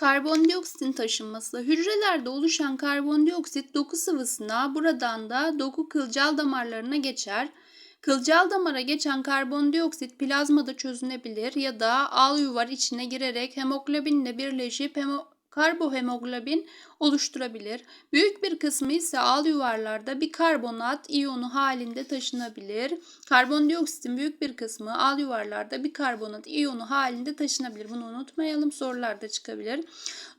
Karbondioksitin taşınması. Hücrelerde oluşan karbondioksit doku sıvısına buradan da doku kılcal damarlarına geçer. Kılcal damara geçen karbondioksit plazmada çözünebilir ya da al yuvar içine girerek hemoglobinle birleşip hemo karbohemoglobin oluşturabilir. Büyük bir kısmı ise al yuvarlarda bir karbonat iyonu halinde taşınabilir. Karbondioksitin büyük bir kısmı al yuvarlarda bir karbonat iyonu halinde taşınabilir. Bunu unutmayalım sorularda çıkabilir.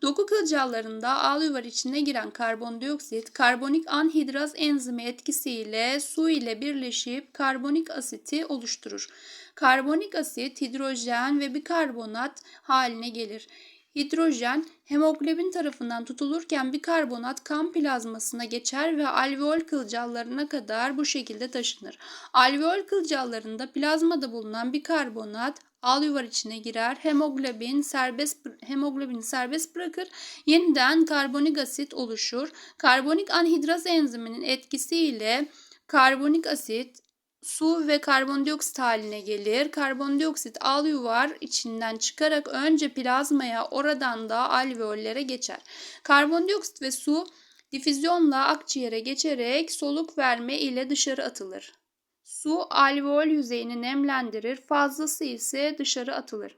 Doku kılcallarında al yuvar içine giren karbondioksit karbonik anhidraz enzimi etkisiyle su ile birleşip karbonik asiti oluşturur. Karbonik asit hidrojen ve bikarbonat haline gelir. Hidrojen hemoglobin tarafından tutulurken bikarbonat kan plazmasına geçer ve alveol kılcallarına kadar bu şekilde taşınır. Alveol kılcallarında plazmada bulunan bikarbonat al yuvar içine girer. Hemoglobin serbest hemoglobini serbest bırakır. Yeniden karbonik asit oluşur. Karbonik anhidraz enziminin etkisiyle karbonik asit su ve karbondioksit haline gelir. Karbondioksit al yuvar içinden çıkarak önce plazmaya oradan da alveollere geçer. Karbondioksit ve su difüzyonla akciğere geçerek soluk verme ile dışarı atılır. Su alveol yüzeyini nemlendirir, fazlası ise dışarı atılır.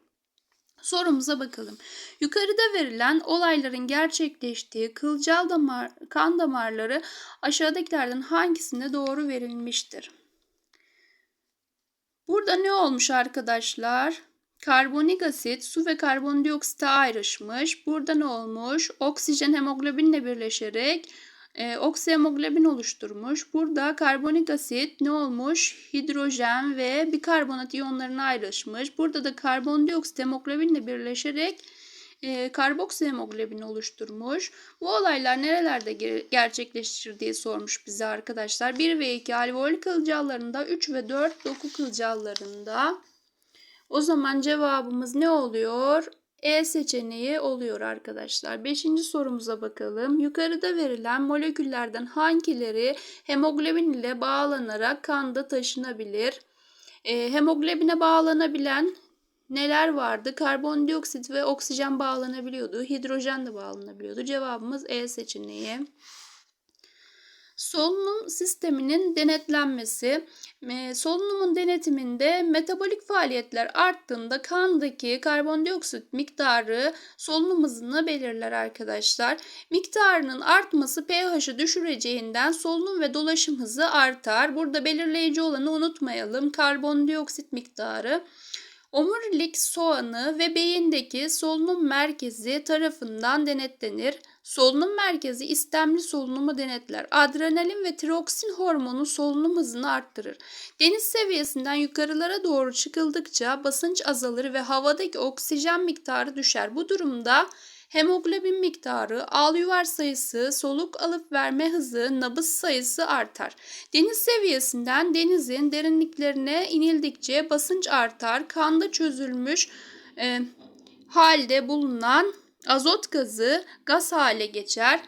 Sorumuza bakalım. Yukarıda verilen olayların gerçekleştiği kılcal damar, kan damarları aşağıdakilerden hangisinde doğru verilmiştir? Burada ne olmuş arkadaşlar? Karbonik asit su ve karbondioksite ayrışmış. Burada ne olmuş? Oksijen hemoglobinle birleşerek e, oksihemoglobin oluşturmuş. Burada karbonik asit ne olmuş? Hidrojen ve bikarbonat iyonlarına ayrışmış. Burada da karbondioksit hemoglobinle birleşerek e, karboksi hemoglobini oluşturmuş. Bu olaylar nerelerde gerçekleşir diye sormuş bize arkadaşlar. 1 ve 2 alveol kılcallarında, 3 ve 4 doku kılcallarında. O zaman cevabımız ne oluyor? E seçeneği oluyor arkadaşlar. Beşinci sorumuza bakalım. Yukarıda verilen moleküllerden hangileri hemoglobin ile bağlanarak kanda taşınabilir? E, hemoglobine bağlanabilen neler vardı? Karbondioksit ve oksijen bağlanabiliyordu. Hidrojen de bağlanabiliyordu. Cevabımız E seçeneği. Solunum sisteminin denetlenmesi. E, solunumun denetiminde metabolik faaliyetler arttığında kandaki karbondioksit miktarı solunum hızını belirler arkadaşlar. Miktarının artması pH'ı düşüreceğinden solunum ve dolaşım hızı artar. Burada belirleyici olanı unutmayalım. Karbondioksit miktarı. Omurilik soğanı ve beyindeki solunum merkezi tarafından denetlenir. Solunum merkezi istemli solunumu denetler. Adrenalin ve tiroksin hormonu solunum hızını arttırır. Deniz seviyesinden yukarılara doğru çıkıldıkça basınç azalır ve havadaki oksijen miktarı düşer. Bu durumda hemoglobin miktarı, al yuvar sayısı, soluk alıp verme hızı, nabız sayısı artar. Deniz seviyesinden denizin derinliklerine inildikçe basınç artar. Kanda çözülmüş e, halde bulunan azot gazı gaz hale geçer.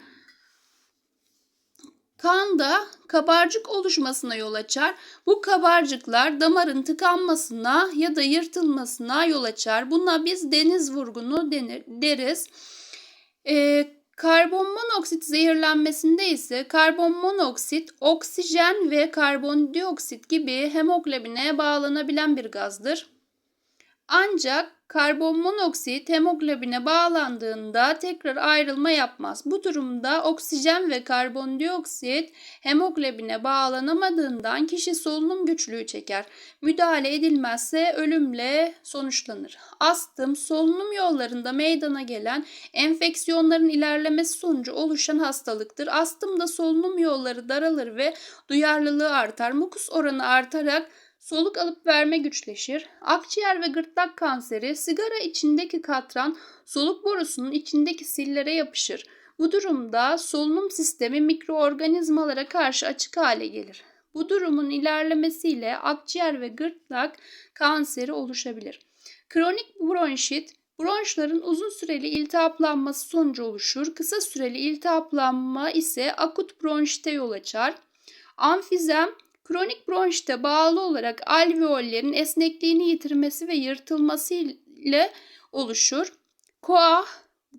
Kanda kabarcık oluşmasına yol açar. Bu kabarcıklar damarın tıkanmasına ya da yırtılmasına yol açar. Buna biz deniz vurgunu denir, deriz. E, karbon monoksit zehirlenmesinde ise karbon monoksit oksijen ve karbondioksit gibi hemoglobine bağlanabilen bir gazdır. Ancak karbon monoksit hemoglobine bağlandığında tekrar ayrılma yapmaz. Bu durumda oksijen ve karbondioksit hemoglobine bağlanamadığından kişi solunum güçlüğü çeker. Müdahale edilmezse ölümle sonuçlanır. Astım solunum yollarında meydana gelen enfeksiyonların ilerlemesi sonucu oluşan hastalıktır. Astımda solunum yolları daralır ve duyarlılığı artar. Mukus oranı artarak Soluk alıp verme güçleşir. Akciğer ve gırtlak kanseri sigara içindeki katran soluk borusunun içindeki sillere yapışır. Bu durumda solunum sistemi mikroorganizmalara karşı açık hale gelir. Bu durumun ilerlemesiyle akciğer ve gırtlak kanseri oluşabilir. Kronik bronşit bronşların uzun süreli iltihaplanması sonucu oluşur. Kısa süreli iltihaplanma ise akut bronşite yol açar. Amfizem Kronik bronşite bağlı olarak alveollerin esnekliğini yitirmesi ve yırtılması ile oluşur. Koah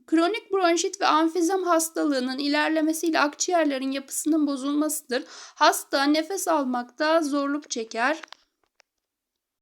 Kronik bronşit ve amfizem hastalığının ilerlemesiyle akciğerlerin yapısının bozulmasıdır. Hasta nefes almakta zorluk çeker.